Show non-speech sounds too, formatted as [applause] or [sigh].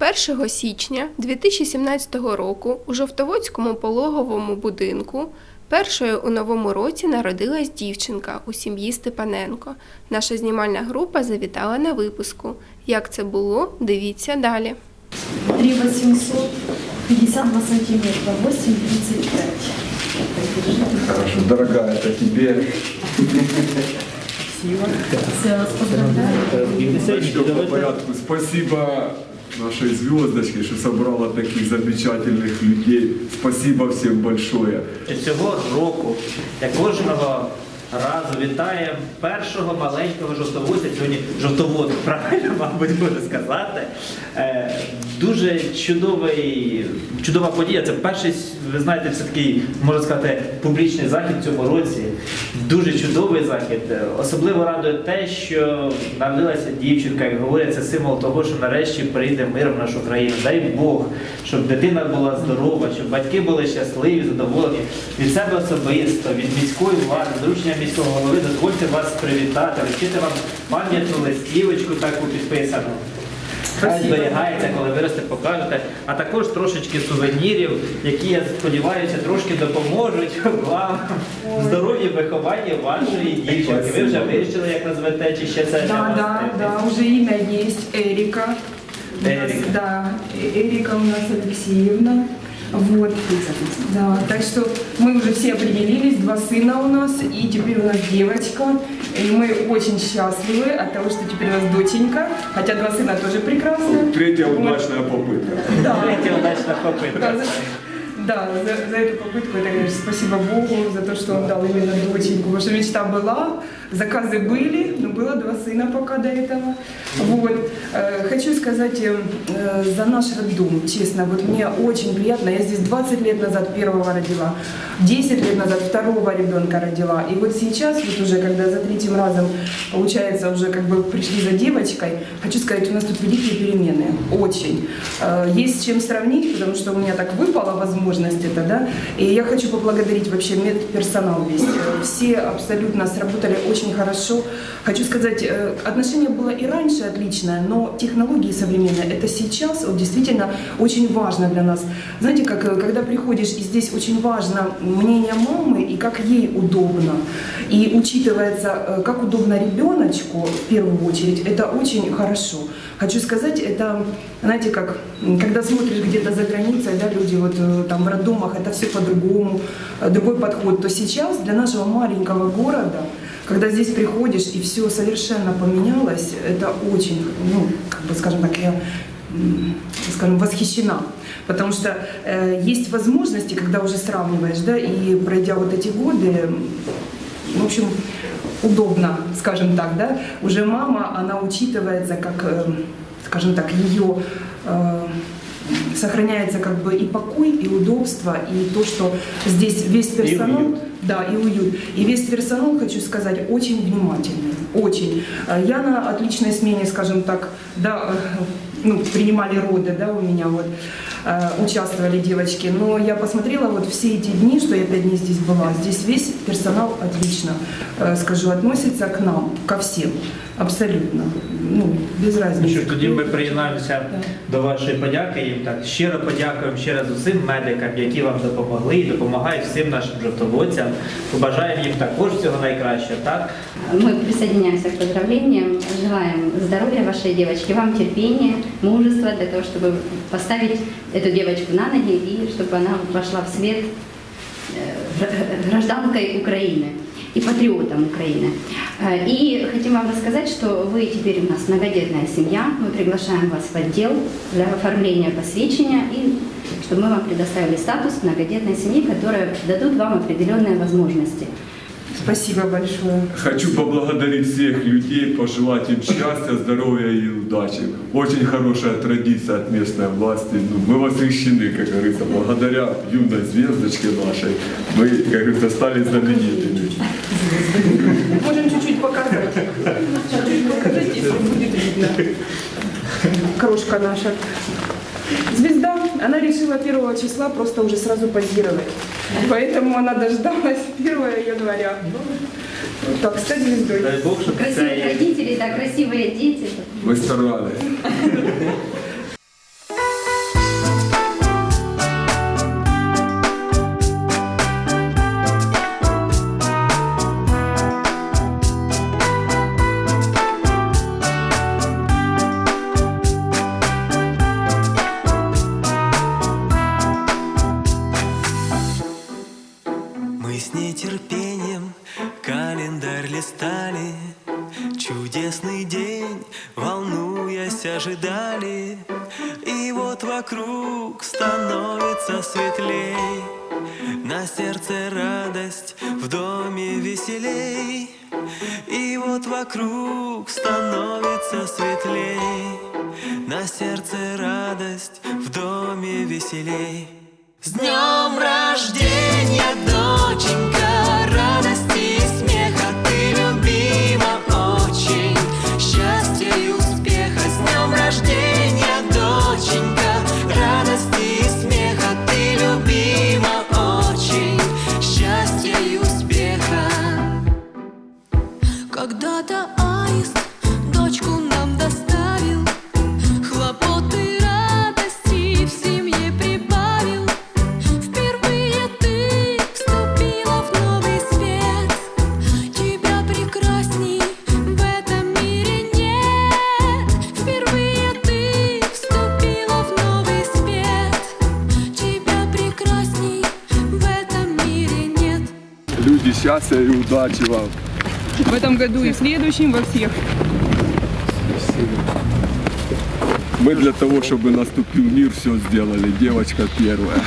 1 січня 2017 року у Жовтоводському пологовому будинку першою у новому році народилась дівчинка у сім'ї Степаненко. Наша знімальна група завітала на випуску. Як це було, дивіться далі. 3 800, 52 сантиметра, 8, 35. Хорошо, дорогая, это тебе. Все, вас поздравляю. Все по порядку. Спасибо нашей звездочке, что собрала таких замечательных людей. Спасибо всем большое. Цього року я кожного разу вітаємо першого маленького жовтоводця, сьогодні жовтовод, правильно, мабуть, буде сказати. Е, Дуже чудовий, чудова подія. Це перший, ви знаєте, все такий, можна сказати, публічний захід в цьому році. Дуже чудовий захід. Особливо радує те, що народилася дівчинка, як говорять, це символ того, що нарешті прийде мир в нашу країну. Дай Бог, щоб дитина була здорова, щоб батьки були щасливі, задоволені. Від себе особисто, від міської влади, доручення міського голови, дозвольте вас привітати, вручити вам пам'ятну листівочку таку підписану. Хай зберігається, коли виросте, покажете, а також трошечки сувенірів, які, я сподіваюся, трошки допоможуть вам в здоров'ї вихованні вашої дівчинки. Ви вже вирішили, як назвете, чи ще це для Да, вас да, таке? да, уже имя есть Эрика. У нас, Эрика. Да, Э- Эрика у нас Алексеевна. Вот. Да, так что мы уже все определились, два сына у нас, и теперь у нас девочка. И мы очень счастливы от того, что теперь у нас доченька, хотя два сына тоже прекрасно. Третья удачная попытка. Да, Третя удачна попитка. Да, за, за, эту попытку, это, конечно, спасибо Богу за то, что он дал именно доченьку. Потому что мечта была, заказы были, но было два сына пока до этого. Вот. Э, Хочу сказать э, за наш роддом, честно, вот мне очень приятно. Я здесь 20 лет назад первого родила, 10 лет назад второго ребенка родила. И вот сейчас, вот уже когда за третьим разом, получается, уже как бы пришли за девочкой, хочу сказать, у нас тут великие перемены, очень. Э, Есть с чем сравнить, потому что у меня так выпала возможность это, да. И я хочу поблагодарить вообще медперсонал весь. Э, Все абсолютно сработали очень хорошо. Хочу сказать, э, отношение было и раньше отличное, но технологии современные, это сейчас вот, действительно очень важно для нас. Знаете, как э, когда приходишь, и здесь очень важно мнение мамы и как ей удобно. И учитывается, как удобно ребеночку в первую очередь, это очень хорошо. Хочу сказать, это, знаете, как, когда смотришь где-то за границей, да, люди вот э, там в роддомах, это все по-другому, э, другой подход, то сейчас для нашего маленького города, когда здесь приходишь и все совершенно поменялось, это очень, ну, как бы, скажем так, я скажем, восхищена. Потому что э, есть возможности, когда уже сравниваешь, да, и пройдя вот эти годы, в общем, удобно, скажем так, да, уже мама, она учитывается как, э, скажем так, ее э, сохраняется как бы и покой, и удобство, и то, что здесь весь персонал, уют. да, и уют, и весь персонал, хочу сказать, очень внимательный, очень. Э, Я на отличной смене, скажем так, да, ну, принимали роды, да, у меня вот э, участвовали девочки, но я посмотрела вот все эти дни, что я пять дней здесь была, здесь весь персонал отлично, э, скажу, относится к нам, ко всем, абсолютно, ну, без Ну разницы. що, тоді ми приєднаємося Да. до вашої подяки. Їм так щиро подякуємо ще раз усім медикам, які вам допомогли і допомагають всім нашим жовтоводцям. Побажаємо їм також всього найкращого. Так Мы присоединяемся к поздравлениям, желаем здоровья вашей девочке, вам терпения, мужества для того, чтобы поставить эту девочку на ноги и чтобы она вошла в свет э, гра- гражданкой Украины И патриотом Украины. Э, И хотим вам рассказать, что вы теперь у нас многодетная семья. Мы приглашаем вас в отдел для оформления посвящения и чтобы мы вам предоставили статус многодетной семьи, которые дадут вам определенные возможности. Спасибо большое. Хочу поблагодарить всех людей, пожелать им счастья, здоровья и удачи. Очень хорошая традиция от местной власти. Ну, мы восхищены, как говорится, благодаря юной звездочке нашей. Мы, как говорится, стали знаменитыми. Можем чуть-чуть показать. Чуть-чуть показать, если будет видно. Крошка наша. Звезда, она решила 1 числа просто уже сразу позировать. Поэтому она дождалась [laughs] 1 января. Вот так, стать звездой. дай Бог, щоб Красивые родители, да, красивые дети. Мы старались. [laughs] с нетерпением календарь листали, Чудесный день, волнуясь, ожидали, И вот вокруг становится светлей, На сердце радость, в доме веселей, И вот вокруг становится светлей, На сердце радость, в доме веселей. С днем рождения, дом! watching. Счастья и удачи вам. В этом году и в следующем, во всех. Мы для того, чтобы наступил мир, все сделали. Девочка первая.